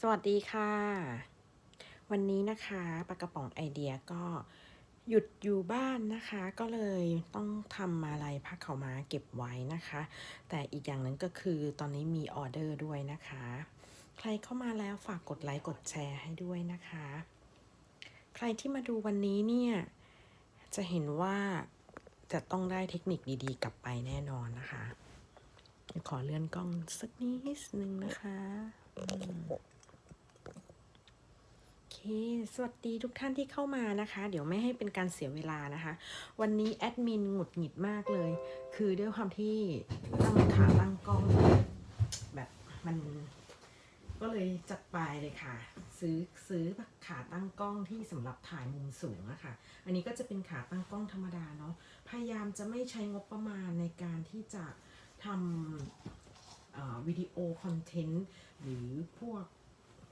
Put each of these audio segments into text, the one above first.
สวัสดีค่ะ วันนี้นะคะปากกระป๋องไอเดียก็หยุดอยู่บ้านนะคะ ก็เลยต้องทำมาลัยผ้าขาม้าเก็บไว้นะคะ แต่อีกอย่างหนึ่งก็คือตอนนี้มีออเดอร์ด้วยนะคะ ใครเข้ามาแล้วฝากกดไลค์กดแชร์ให้ด้วยนะคะ ใครที่มาดูวันนี้เนี่ย จะเห็นว่าจะต้องได้เทคนิคดีๆ กลับไปแน่นอนนะคะ ขอเลื่อนกล้องสักนิดนึงนะคะ เค สวัสดีทุกท่านที่เข้ามานะคะ เดี๋ยวไม่ให้เป็นการเสียเวลานะคะ วันนี้แอดมินหงุดหงิดมากเลย คือด้วยความที่ตั้งขาตั้งกล้อง แบบมันก็เลยจัดไปเลยค่ะ ซื้อซื้อขาตั้งกล้องที่สำหรับถ่ายมุมสูงอะค่ะ อันนี้ก็จะเป็นขาตั้งกล้องธรรมดาเนาะ พยายามจะไม่ใช้งบประมาณในการที่จะทำวิดีโอคอนเทนต์หรือพวก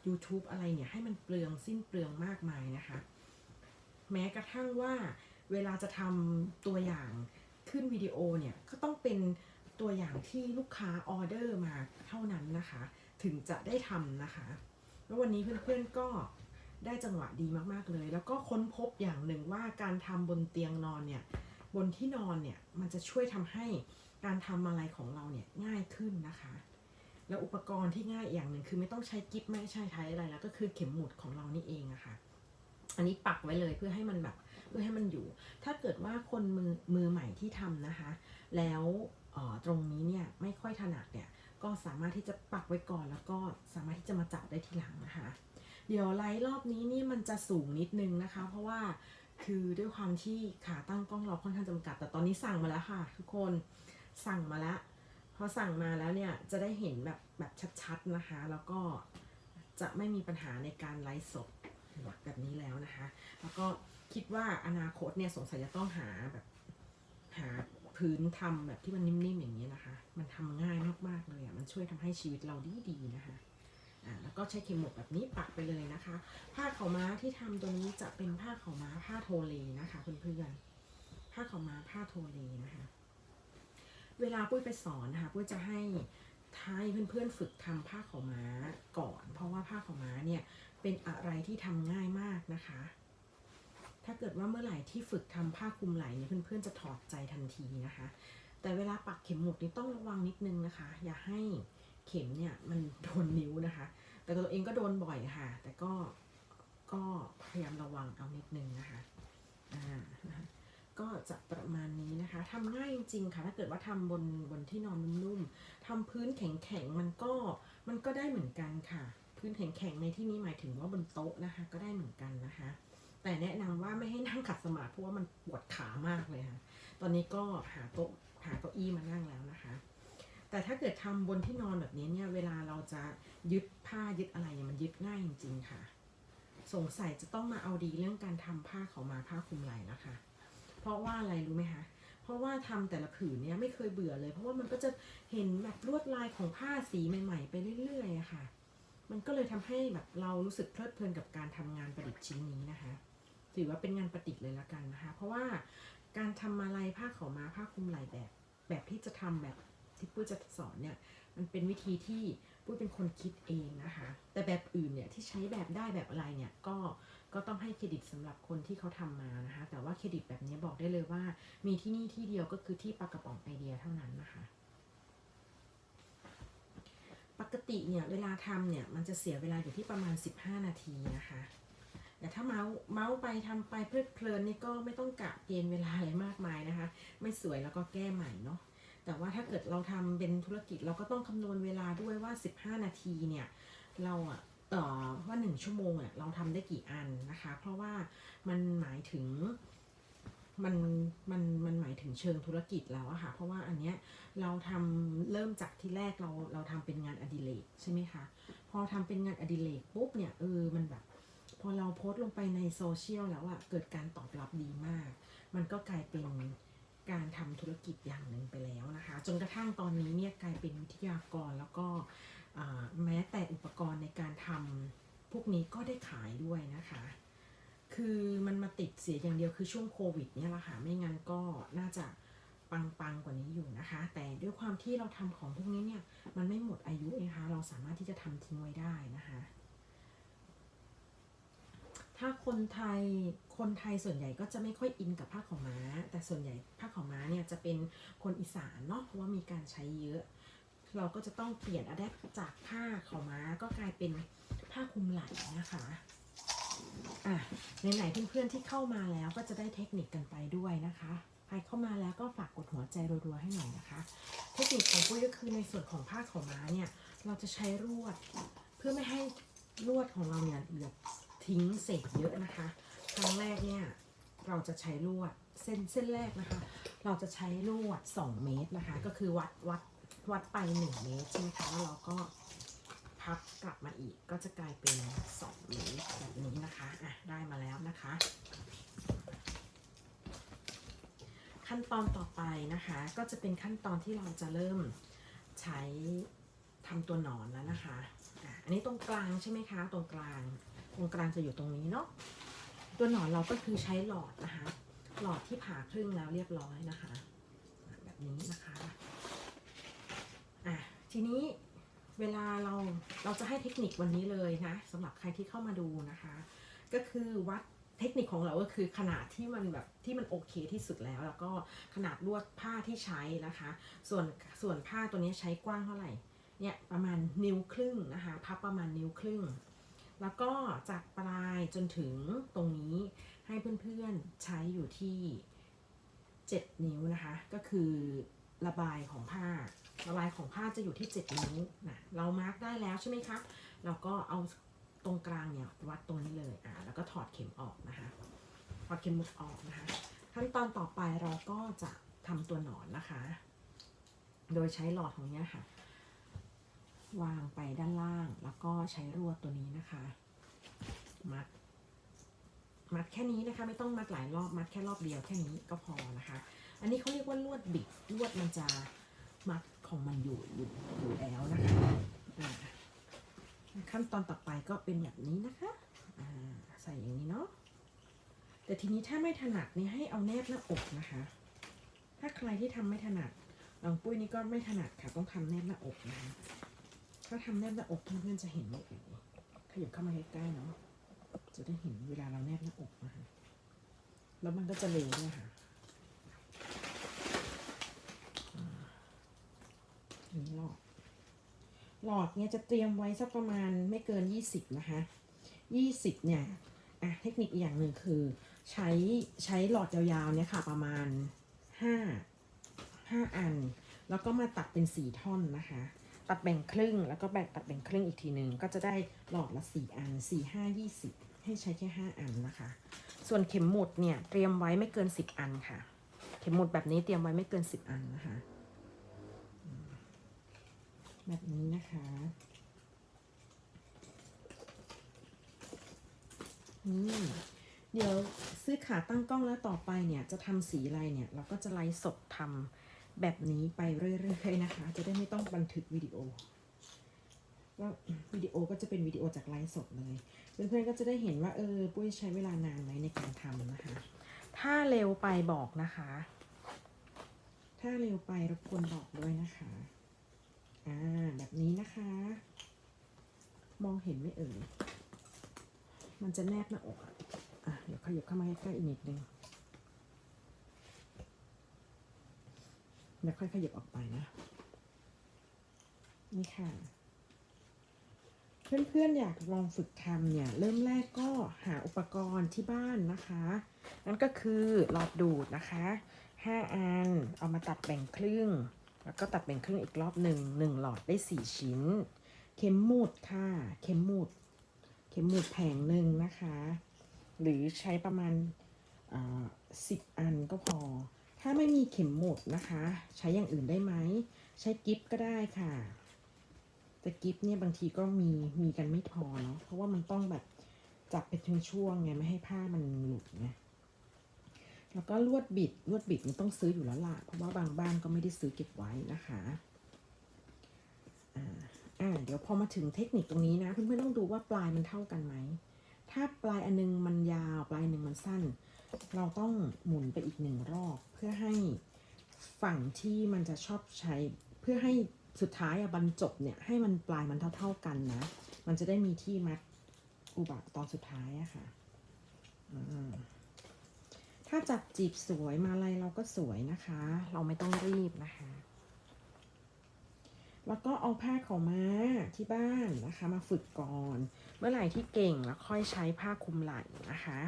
YouTube อะไรเนี่ยให้มันเปลืองสิ้นเปลืองมากมายนะคะ แม้กระทั่งว่าเวลาจะทำตัวอย่างขึ้นวิดีโอเนี่ยก็ต้องเป็นตัวอย่างที่ลูกค้าออเดอร์มาเท่านั้นนะคะ ถึงจะได้ทำนะคะ แล้ววันนี้เพื่อนๆก็ได้จังหวะดีมากๆเลย แล้วก็ค้นพบอย่างหนึ่งว่าการทำบนเตียงนอนเนี่ยบนที่นอนเนี่ยมันจะช่วยทำให้การทำอะไรของเราเนี่ยง่ายขึ้นนะคะ แล้วอุปกรณ์ที่ง่ายอย่างหนึ่งคือไม่ต้องใช้กิ๊บไม่ใช่ใช้อะไรแล้ว ก็คือเข็มหมุดของเรานี่เองอะค่ะ อันนี้ปักไว้เลยเพื่อให้มันแบบเพื่อให้มันอยู่ ถ้าเกิดว่าคนมือมือใหม่ที่ทำนะคะ แล้วออตรงนี้เนี่ยไม่ค่อยถนัดเนี่ยก็สามารถที่จะปักไว้ก่อนแล้วก็สามารถที่จะมาจับได้ทีหลังนะคะ เดี๋ยวไลฟ์รอบนี้นี่มันจะสูงนิดนึงนะคะ เพราะว่าคือด้วยความที่ขาตั้งกล้องเราค่อนข้างจำกัด แต่ตอนนี้สั่งมาแล้วค่ะ ทุกคนสั่งมาแล้ว อสั่งมาแล้วเนี่ยจะได้เห็นแบบแบบชัดๆนะคะ แล้วก็จะไม่มีปัญหาในการไลฟ์สดแบบนี้แล้วนะคะ แล้วก็คิดว่าอนาคตเนี่ยสงสัยจะต้องหาแบบหาพื้นทำแบบที่มันนิ่มๆอย่างนี้นะคะ มันทำง่ายมากๆเลยอะ มันช่วยทำให้ชีวิตเราดีๆนะคะ อ่า แล้วก็ใช้เข็มหมดแบบนี้ปักไปเลยนะคะ ผ้าขาวม้าที่ทำตัวนี้จะเป็นผ้าขาวม้าผ้าโทเลนะคะเพื่อนๆ ผ้าขาวม้าผ้าโทเลนะคะ เวลาปุ้ยไปสอนนะคะปุ้ยจะให้ให้เพื่อนๆฝึกทำผ้าขาวม้าก่อน เพราะว่าผ้าขาวม้าเนี่ยเป็นอะไรที่ทำง่ายมากนะคะ ถ้าเกิดว่าเมื่อไหร่ที่ฝึกทำผ้าคลุมไหล่เนี่ยเพื่อนๆจะถอดใจทันทีนะคะ แต่เวลาปักเข็มหมุดนี่ต้องระวังนิดนึงนะคะ อย่าให้เข็มเนี่ยมันโดนนิ้วนะคะ แต่ตัวเองก็โดนบ่อยค่ะ แต่ก็ก็พยายามระวังเอานิดนึงนะคะอ่านะคะ ก็จะประมาณนี้นะคะทำง่ายจริงๆค่ะ ถ้าเกิดว่าทำบนบนที่นอนนุ่มๆทำพื้นแข็งๆมันก็มันก็ได้เหมือนกันค่ะ พื้นแข็งๆในที่นี้หมายถึงว่าบนโต๊ะนะคะ ก็ได้เหมือนกันนะคะ แต่แนะนำว่าไม่ให้นั่งขัดสมาธิเพราะว่ามันปวดขามากเลยค่ะ ตอนนี้ก็หาโต๊ะหาเก้าอี้มานั่งแล้วนะคะ แต่ถ้าเกิดทำบนที่นอนแบบนี้เนี่ยเวลาเราจะยึดผ้ายึดอะไรเนี่ยมันยึดง่ายจริง ๆ ค่ะ สงสัยจะต้องมาเอาดีเรื่องการทำผ้าเขามาผ้าคลุมไหล่นะคะ เพราะว่าอะไรรู้ไหมคะเพราะว่าทำแต่ละผืนเนี่ยไม่เคยเบื่อเลย เพราะว่ามันก็จะเห็นแบบลวดลายของผ้าสีใหม่ ๆ ไปเรื่อยๆค่ะ มันก็เลยทำให้แบบเรารู้สึกเพลิดเพลินกับการทำงานประดิษฐ์ชิ้นนี้นะคะ ถือว่าเป็นงานประดิษฐ์เลยละกันนะคะ เพราะว่าการทำมาลัยผ้าขาวม้าผ้าคลุมไหล่แบบ แบบที่จะทำแบบที่ปุ้ยจะสอนเนี่ยมันเป็นวิธีที่ปุ้ยเป็นคนคิดเองนะคะ แต่แบบอื่นเนี่ยที่ใช้แบบได้แบบอะไรเนี่ยก็ ก็ต้องให้เครดิตสำหรับคนที่เขาทำมานะคะ แต่ว่าเครดิตแบบนี้บอกได้เลยว่า มีที่นี่ที่เดียวก็คือที่ปากกระป๋องไอเดียเท่านั้นนะคะ ปกติเนี่ยเวลาทำเนี่ยมันจะเสียเวลาอยู่ที่ประมาณ 15 นาทีนะคะแต่ถ้าเมาส์เมาส์ไปทำไปเพลิดเพลินนี่ก็ไม่ต้องกะเกณฑ์เวลาอะไรมากมายนะคะ ไม่สวยแล้วก็แก้ใหม่เนาะแต่ว่าถ้าเกิดเราทำเป็นธุรกิจเราก็ต้องคำนวณเวลาด้วยว่า 15 นาทีเนี่ย เราอะ เอ่อว่า1ชั่วโมงอะเราทำได้กี่อันนะคะ เพราะว่ามันหมายถึงมันมันมันหมายถึงเชิงธุรกิจแล้วอะค่ะ เพราะว่าอันเนี้ยเราทำเริ่มจากที่แรกเราเราทำเป็นงานอดิเรกใช่ไหมคะ พอทำเป็นงานอดิเรกปุ๊บเนี่ยเออมันแบบ พอเราโพสต์ลงไปในโซเชียลแล้วอะเกิดการตอบรับดีมาก มันก็กลายเป็นการทำธุรกิจอย่างหนึ่งไปแล้วนะคะ จนกระทั่งตอนนี้เนี่ยกลายเป็นวิทยากรแล้วก็อ่าแม้แต่อุปกรณ์ในการทำพว กนี้ก็ได้ขายด้วยนะคะ คือมันมาติดเสียอย่างเดียวคือช่วงโควิดเนี่ยแหละค่ะ ไม่งั้นก็น่าจะปังๆกว่านี้อยู่นะคะ แต่ด้วยความที่เราทำของพวกนี้เนี่ย มันไม่หมดอายุนะคะ เราสามารถที่จะทำทิ้งไว้ได้นะคะ ถ้าคนไทย คนไทยส่วนใหญ่ก็จะไม่ค่อยอินกับผ้าขาวม้า แต่ส่วนใหญ่ผ้าขาวม้าเนี่ยจะเป็นคนอีสานเนาะ เพราะว่ามีการใช้เยอะ เราก็จะต้องเปลี่ยนอะแดปจากผ้าขาวม้าก็กลายเป็นผ้าคลุมไหล่นะคะอะไหนๆเพื่อนๆที่เข้ามาแล้วก็จะได้เทคนิคกันไปด้วยนะคะใครเข้ามาแล้วก็ฝากกดหัวใจรัวๆให้หน่อยนะคะ เทคนิคของปุ้ยก็คือในส่วนของผ้าขาวม้าเนี่ยเราจะใช้ลวด เพื่อไม่ให้ลวดของเราเนี่ยเหลือทิ้งเศษเยอะนะคะ ครั้งแรกเนี่ยเราจะใช้ลวดเส้นเส้นแรกนะคะ เราจะใช้ลวด 2 เมตรนะคะ ก็คือวัดวัด วัดไป 1 เมตรใช่ไหมคะแล้วเราก็พับกลับมาอีกก็จะกลายเป็น 2 เมตรแบบนี้นะคะอะได้มาแล้วนะคะ ขั้นตอนต่อไปนะคะ ก็จะเป็นขั้นตอนที่เราจะเริ่มใช้ทำตัวหนอนแล้วนะคะอะอันนี้ตรงกลางใช่ไหมคะตรงกลางตรงกลางจะอยู่ตรงนี้เนาะตัวหนอนเราก็คือใช้หลอดนะคะ หลอดที่ผ่าครึ่งแล้วเรียบร้อยนะคะ แบบนี้นะคะ ทีนี้เวลาเราเราจะให้เทคนิควันนี้เลยนะสำหรับใครที่เข้ามาดูนะคะ ก็คือวัดเทคนิคของเราก็คือขนาดที่มันแบบที่มันโอเคที่สุดแล้ว แล้วก็ขนาดลวดผ้าที่ใช้นะคะ ส่วนส่วนผ้าตัวนี้ใช้กว้างเท่าไหร่เนี่ยประมาณนิ้วครึ่งนะคะพับประมาณนิ้วครึ่ง แล้วก็จากปลายจนถึงตรงนี้ให้เพื่อนๆใช้อยู่ที่ 7 นิ้วนะคะ ก็คือระบายของผ้า ระบายของผ้าจะอยู่ที่ 7 นิ้วนะเรามาร์กได้แล้วใช่ไหมคะ เราก็เอาตรงกลางเนี่ยวัดตรงนี้เลยอ่าแล้วก็ถอดเข็มออกนะคะถอดเข็มมุกออกนะคะ ขั้นตอนต่อไปเราก็จะทำตัวหนอนนะคะ โดยใช้หลอดของเนี้ยค่ะ วางไปด้านล่างแล้วก็ใช้รวดตัวนี้นะคะมัดมัดแค่นี้นะคะไม่ต้องมัดหลายรอบมัดแค่รอบเดียวแค่นี้ก็พอนะคะ อันนี้เขาเรียกว่าลวดบิดลวดมันจะมัด ของมันอยู่อยู่อยู่แล้วนะคะขั้นตอนต่อไปก็เป็นแบบนี้นะคะใส่อย่างนี้เนาะแต่ทีนี้ถ้าไม่ถนัดนี่ให้เอาแนบหน้าอกนะคะ ถ้าใครที่ทำไม่ถนัดลองปุ้ยนี่ก็ไม่ถนัดค่ะต้องทำแนบหน้าอกนะคะถ้าทำแนบหน้าอกเพื่อนๆจะเห็นหมเอ่ยขยับเข้ามาใกล้ๆเนาะจะได้เห็นเวลาเราแนบหน้าอกนะคะแล้วมันก็จะเร็วด้วยค่ะอ่า หลอด หลอดเนี่ยจะเตรียมไว้สักประมาณไม่เกิน 20 นะคะ 20 เนี่ยอะเทคนิคอีกอย่างหนึ่งคือ ใช้ใช้หลอดยาวๆเนี่ยค่ะประมาณ 5 5 อัน แล้วก็มาตัดเป็น 4 ท่อนนะคะ ตัดแบ่งครึ่งแล้วก็แบ่งตัดแบ่งครึ่งอีกทีหนึ่งก็จะได้หลอดละ 4 อัน 4 5 20 ให้ใช้แค่ 5 อันนะคะ ส่วนเข็มหมุดเนี่ยเตรียมไว้ไม่เกิน 10 อันค่ะ เข็มหมุดแบบนี้เตรียมไว้ไม่เกิน 10 อันนะคะ แบบนี้นะคะนี่เดี๋ยวซื้อขาตั้งกล้องแล้วต่อไปเนี่ยจะทำสีอะไรเนี่ย เราก็จะไลฟ์สดทำแบบนี้ไปเรื่อยๆนะคะ จะได้ไม่ต้องบันทึกวิดีโอก็วิดีโอก็จะเป็นวิดีโอจากไลฟ์สดเลย เพื่อนๆก็จะได้เห็นว่าเออปุ้ยใช้เวลานานไหมในการทำนะคะ ถ้าเร็วไปบอกนะคะ ถ้าเร็วไปรบกวนบอกด้วยนะคะ อ่าแบบนี้นะคะ มองเห็นไหมเอ่ย มันจะแนบหน้าอกอะเดี๋ยวขยับเข้ามาใกล้ๆอีกนิดนึงเดี๋ยวค่อยขยับออกไปนะ นี่ค่ะ เพื่อนๆอยากลองฝึกทำเนี่ย เริ่มแรกก็หาอุปกรณ์ที่บ้านนะคะ นั่นก็คือหลอดดูดนะคะ 5 อัน เอามาตัดแบ่งครึ่ง แล้วก็ตัดแบ่งครึ่งอีกรอบหนึ่งหนึ่งหลอดได้4ชิ้น เข็มหมุดค่ะ เข็มหมุดเข็มหมุดแผงหนึ่งนะคะ หรือใช้ประมาณสิบอันก็พอ ถ้าไม่มีเข็มหมุดนะคะ ใช้อย่างอื่นได้ไหม ใช้กิฟก็ได้ค่ะ แต่กิฟเนี่ยบางทีก็มีมีกันไม่พอเนาะ เพราะว่ามันต้องแบบจับเป็นช่วงๆไงไม่ให้ผ้ามันหลุดไง แล้วก็ลวดบิดลวดบิดมันต้องซื้ออยู่แล้วล่ะ เพราะว่าบางบ้านก็ไม่ได้ซื้อเก็บไว้นะคะอ่าเดี๋ยวพอมาถึงเทคนิคตรงนี้นะเพื่อนๆต้องดูว่าปลายมันเท่ากันไหม ถ้าปลายอันนึงมันยาวปลายหนึ่งมันสั้น เราต้องหมุนไปอีกหนึ่งรอบเพื่อให้ฝั่งที่มันจะชอบใช้เพื่อให้สุดท้ายอะบรรจบเนี่ยให้มันปลายมันเท่าๆกันนะ มันจะได้มีที่มัดอุบัตตอนสุดท้ายอะค่ะอืม ถ้าจับจีบสวยมาอะไรเราก็สวยนะคะ เราไม่ต้องรีบนะคะ แล้วก็เอาผ้าเขาวม้าที่บ้านนะคะ มาฝึกก่อน เมื่อไหร่ที่เก่งแล้วค่อยใช้ผ้าคลุมไหล่นะคะ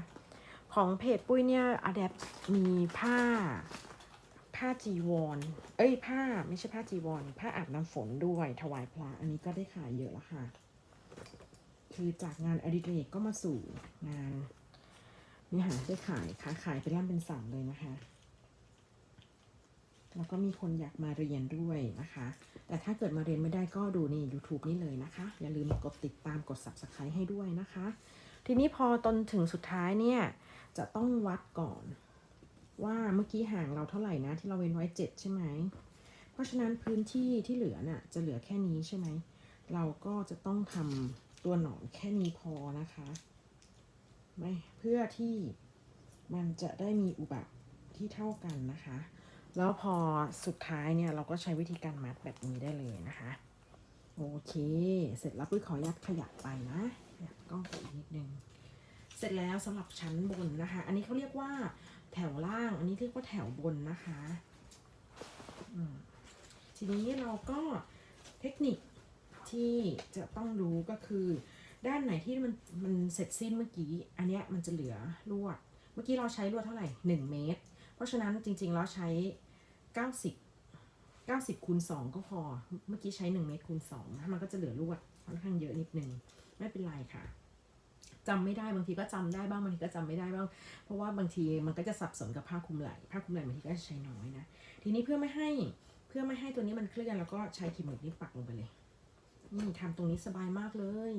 ของเพจปุ้ยเนี่ยอ d ด p มีผ้าผ้าจีวร เอ้ยผ้าไม่ใช่ผ้าจีวร ผ้าอาบน้ำฝนด้วยถวายพระ อันนี้ก็ได้ขายเยอะแล้วค่ะ คือจากงานอดิเรกก็มาสู่งาน นี่ค่ะได้ขายค้าขายเป็นร่ำเป็นสันเลยนะคะ แล้วก็มีคนอยากมาเรียนด้วยนะคะ แต่ถ้าเกิดมาเรียนไม่ได้ก็ดูนี่ YouTube นี่เลยนะคะ อย่าลืมกดติดตามกด Subscribe ให้ด้วยนะคะ ทีนี้พอตนถึงสุดท้ายเนี่ย จะต้องวัดก่อน ว่าเมื่อกี้ห่างเราเท่าไหร่นะ ที่เราเว้นไว้เจ็ดใช่ไหม เพราะฉะนั้นพื้นที่ที่เหลือน่ะจะเหลือแค่นี้ใช่ไหม เราก็จะต้องทำตัวหนอนแค่นี้พอนะคะ ไม่เพื่อที่มันจะได้มีอุบัติที่เท่ากันนะคะ แล้วพอสุดท้ายเนี่ยเราก็ใช้วิธีการมัดแบบนี้ได้เลยนะคะ โอเค เสร็จแล้วปุ้ยขออนุญาตขยับไปนะยับกล้องไปอีกนิดนึง เสร็จแล้วสำหรับชั้นบนนะคะ อันนี้เขาเรียกว่าแถวล่าง อันนี้เรียกว่าแถวบนนะคะทีนี้เราก็เทคนิคที่จะต้องรู้ก็คือ ด้านไหนที่มันมันเสร็จสิ้นเมื่อกี้ อันเนี้ยมันจะเหลือลวด เมื่อกี้เราใช้ลวดเท่าไหร่หนึ่งเมตร เพราะฉะนั้นจริงๆแล้วใช้ 90 90คูณ2ก็พอ เมื่อกี้ใช้ 1 เมตรคูณ2นะมันก็จะเหลือลวดค่อนข้างเยอะนิดนึง ไม่เป็นไรค่ะจำไม่ได้บางทีก็จำได้บ้างบางทีก็จำไม่ได้บ้าง เพราะว่าบางทีมันก็จะสับสนกับผ้าคลุมไหล่ผ้าคลุมไหล่บางทีก็จะใช้น้อยนะ ทีนี้เพื่อไม่ให้เพื่อไม่ให้ตัวนี้มันเคลื่อนแล้วก็ใช้ขีดหมึกนี้ปักลงไปเลย นี่ทำตรงนี้สบายมากเลย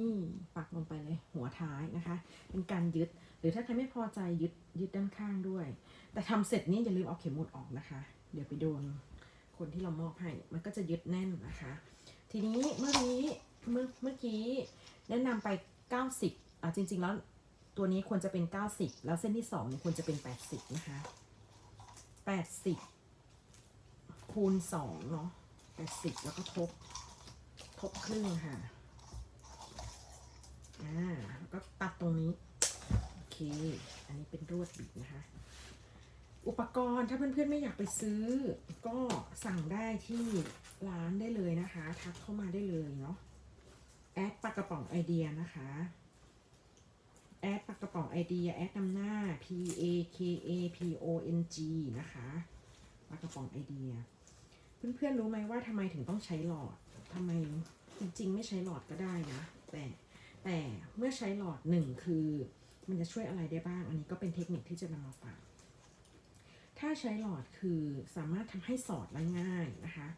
นี่ปักลงไปเลยหัวท้ายนะคะ เป็นการยึด หรือถ้าใครไม่พอใจยึดยึดด้านข้างด้วย แต่ทำเสร็จนี่อย่าลืมเอาเข็มหมุดออกนะคะ เดี๋ยวไปโดนคนที่เรามอบให้มันก็จะยึดแน่นนะคะ ทีนี้เมื่อกี้เมื่อเมื่อกี้แนะนำไป 90อะจริง ๆ แล้วตัวนี้ควรจะเป็น 90 แล้วเส้นที่2เนี่ยควรจะเป็น 80 นะคะ 80 คูณ2เนาะ80 แล้วก็ทบ ทบครึ่งค่ะ อ่าก็ตัดตรงนี้ โอเค อันนี้เป็นรวดบิดนะคะ อุปกรณ์ถ้าเพื่อนๆไม่อยากไปซื้อ ก็สั่งได้ที่ร้านได้เลยนะคะ ทักเข้ามาได้เลยเนาะ แอดปากกระป๋องไอเดียนะคะแอดปากกระป๋องไอเดียแอดนำหน้า P A K A P O N G นะคะปากกระป๋องไอเดีย เพื่อนๆรู้ไหมว่าทำไมถึงต้องใช้หลอดทำไมจริงๆ ไม่ใช้หลอดก็ได้นะ แต่ แต่เมื่อใช้หลอดหนึ่งคือ มันจะช่วยอะไรได้บ้าง อันนี้ก็เป็นเทคนิคที่จะนำมาฝาก ถ้าใช้หลอดคือสามารถทำให้สอดได้ง่ายนะคะ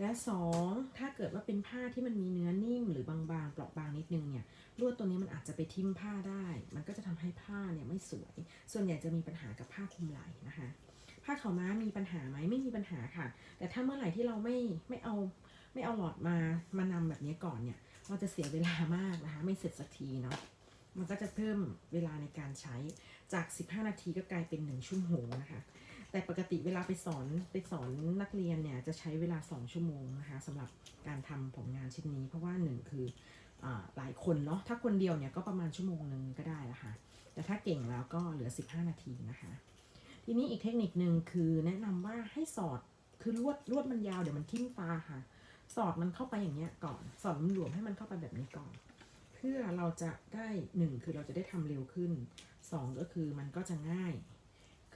และสองถ้าเกิดว่าเป็นผ้าที่มันมีเนื้อนิ่มหรือบางๆเปราะบางนิดนึงเนี่ยลวดตัวนี้มันอาจจะไปทิ่มผ้าได้ มันก็จะทำให้ผ้าเนี่ยไม่สวย ส่วนใหญ่จะมีปัญหากับผ้าคลุมไหล่นะคะ ผ้าขาวม้ามีปัญหาไหมไม่มีปัญหาค่ะ แต่ถ้าเมื่อไหร่ที่เราไม่ไม่เอาไม่เอาหลอดมามานำแบบนี้ก่อนเนี่ย เราจะเสียเวลามากนะคะไม่เสร็จสักทีเนาะมันก็จะเพิ่มเวลาในการใช้จาก 15 นาทีก็กลายเป็น 1 ชั่วโมงนะคะแต่ปกติเวลาไปสอนไปสอนนักเรียนเนี่ยจะใช้เวลา 2 ชั่วโมงนะคะสำหรับการทำผลงานชิ้นนี้ เพราะว่าหนึ่งคืออหลายคนเนาะถ้าคนเดียวเนี่ยก็ประมาณชั่วโมงหนึ่งก็ได้ละค่ะแต่ถ้าเก่งแล้วก็เหลือ 15 นาทีนะคะ ทีนี้อีกเทคนิคหนึ่งคือแนะนำว่าให้สอดคือลวดลวดมันยาวเดี๋ยวมันทิ่มตาค่ะ สอดมันเข้าไปอย่างเงี้ยก่อน สอดหลวมให้มันเข้าไปแบบนี้ก่อน เพื่อเราจะได้หนึ่งคือเราจะได้ทำเร็วขึ้นสองก็คือมันก็จะง่าย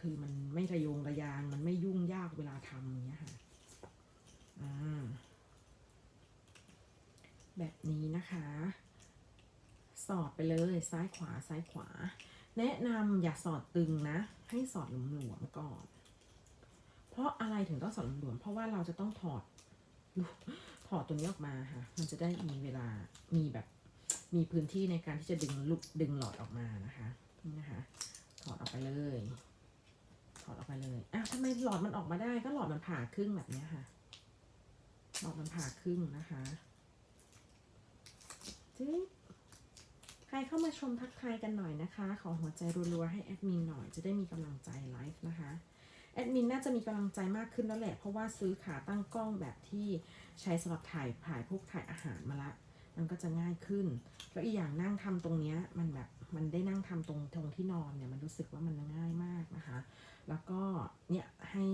คือมันไม่ระยงระยาง มันไม่ยุ่งยากเวลาทำอย่างเงี้ยค่ะอ่าแบบนี้นะคะ สอดไปเลยซ้ายขวาซ้ายขวา แนะนำอย่าสอดตึงนะ ให้สอดหลวมๆก่อน เพราะอะไรถึงต้องสอดหลวมๆเพราะว่าเราจะต้องถอด ถอดตัวนี้ออกมาค่ะ มันจะได้มีเวลา มีแบบ มีพื้นที่ในการที่จะดึงลูกดึงหลอดออกมานะคะ นี่นะคะ ถอดออกไปเลย ถอดออกไปเลยอ้าวทำไมหลอดมันออกมาได้ ก็หลอดมันผ่าครึ่งแบบนี้ค่ะ หลอดมันผ่าครึ่งนะคะจึ๊บใครเข้ามาชมทักทายกันหน่อยนะคะ ขอหัวใจรัวๆให้แอดมินหน่อยจะได้มีกำลังใจไลฟ์นะคะ แอดมินน่าจะมีกำลังใจมากขึ้นแล้วแหละ เพราะว่าซื้อขาตั้งกล้องแบบที่ใช้สำหรับถ่ายถ่ายพวกถ่ายอาหารมาละ มันก็จะง่ายขึ้น แล้วอีกอย่างนั่งทำตรงเนี้ยมันแบบมันได้นั่งทำตรงตรงที่นอนเนี่ยมันรู้สึกว่ามันง่ายมากนะคะ แล้วก็เนี่ยให้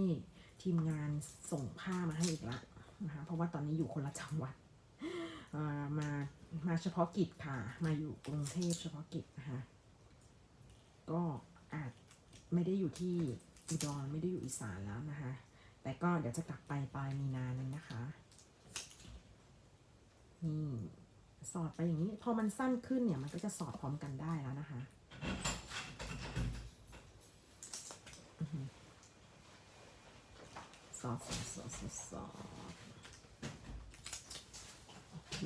ทีมงานส่งผ้ามาให้อีกละนะคะเพราะว่าตอนนี้อยู่คนละจังหวัดมามาเฉพาะกิจค่ะ มาอยู่กรุงเทพเฉพาะกิจนะคะก็อาจไม่ได้อยู่ที่ อุดรไม่ได้อยู่อีสานแล้วนะคะ แต่ก็เดี๋ยวจะกลับไปปลายมีนาเลยนะคะนี่สอดไปอย่างนี้ พอมันสั้นขึ้นเนี่ยมันก็จะสอดพร้อมกันได้แล้วนะคะสอดสอดสอดสอดสอดโอเค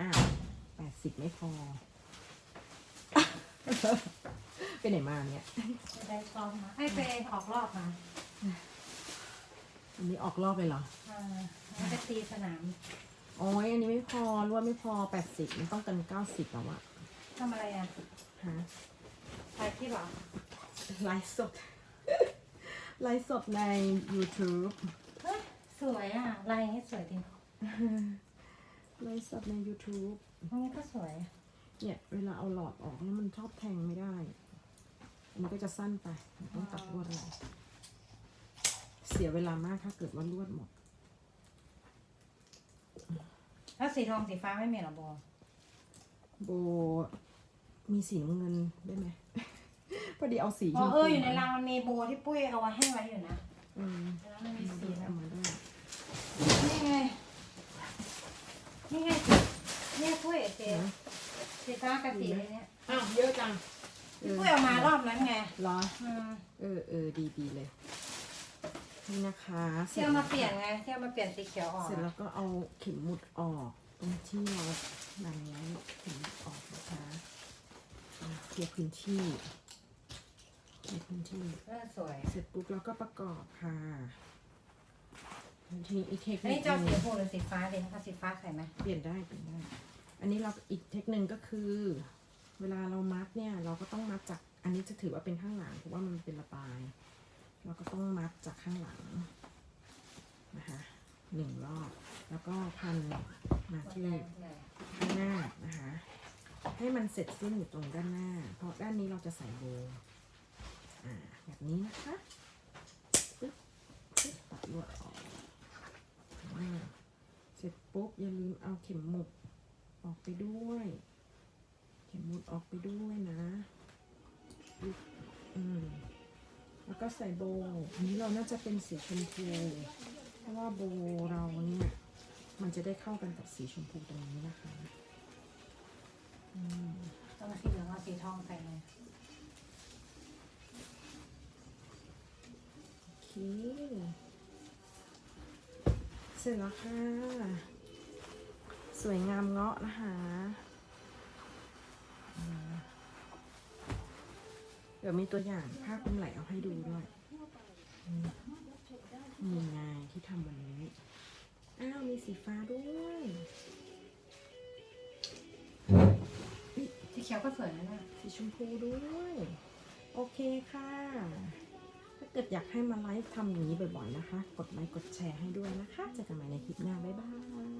อ้าวแปดสิบไม่พอ ไปไหนมาเนี่ยจะได้ซ้อมมาให้ไปออกรอบมาอันนี้ออกรอบเลยเหรออ่าแล้วไปตีสนามโอ้ยอันนี้ไม่พอรวดไม่พอแปดสิบมันต้องกันเก้าสิบแล้วอะทำอะไรอะฮะถ่ายคลิปเหรอไลฟ์สด ไลฟ์สดใน YouTube เฮ้ยสวยอะลายอย่างนี้สวยจริงไลฟ์สดใน YouTube อันนี้ก็สวย เนี่ย เวลาเอาหลอดออกแล้วมันชอบแทงไม่ได้อันนี้ก็จะสั้นไป ต้องตัดลวดอะไรเสียเวลามากถ้าเกิดว่าลวดหมด แล้วสีทองสีฟ้าไม่มีเหรอโบโบมีสีน้ำเงินได้ไหม พอดีเอาสีอ๋อชมเอพูออยู่ในรางมันมีโบที่ปุ้ยเอาไว้ให้ไว้อยู่นะเออแล้วมันมีสีเอานะมาได้นี่ไง นี่ไงสีเนี่ยปุ้ยสี สีฟ้ากับสีเนี้ยอ้าวเยอะจังที่ปุ้ยเอามารอบนั้นไงเหรอ อืมเออเออดีดีเลย นี่นะคะที่เอามาเปลี่ยนไงที่เอามาเปลี่ยนสีเขียวออกเสร็จอะแล้วก็เอาเข็มหมุดออก ตรงที่เราดันไว้เข็มหมุดออกนะคะอะเคลียร์พื้นที่เคลียร์พื้นที่ เออสวยเสร็จปุ๊บเราก็ประกอบค่ะทีนี้อีกเทคอันนินี้คจะเอาหสีนึ่งชมพูหรือสีฟ้าดีเอาสีฟ้าใส่ไหมเปลี่ยนได้เปลี่ยนได้ อันนี้เราอีกเทคนิคก็คือ เวลาเรามัดเนี่ยเราก็ต้องมัดจากอันนี้จะถือว่าเป็นข้างหลังเพราะว่ามันเป็นระบาย เราก็ต้องมัดจากข้างหลังนะคะหนึ่งรอบแล้วก็พันมาที่ข้างหน้านะคะให้มันเสร็จสิ้นอยู่ตรงด้านหน้า เพราะด้านนี้เราจะใส่โบอ่าแบบนี้นะคะปึ๊บปึ๊บตัดลวดออกเสร็จปุ๊บอย่าลืมเอาเข็มหมุด ออกไปด้วย เข็มหมุดออกไปด้วยนะอืมแล้วก็ใส่โบอันนี้เราน่าจะเป็นสีชมพูเพราะว่าโบเราเนี่ยมันจะได้เข้ากันกับสีชมพูตรงนี้นะคะอืมต้องสีเหลืองเอาสีทองใส่เลยโอเคเสร็จแล้วค่ะ สวยงามเงาะนะคะอืมเดี๋ยวมีตัวอย่างภาพเป็นไหลเอาให้ดูด้วยอืมมีไงที่ทำวันนี้ อ้าวมีสีฟ้าด้วยสีเขียวก็สวยนะเนี่ยสีชมพูด้วย โอเคค่ะ ถ้าเกิดอยากให้มาไลฟ์ทำอย่างนี้บ่อยๆนะคะ กดไลค์กดแชร์ให้ด้วยนะคะเจอกันใหม่ในคลิปหน้า บ๊ายบาย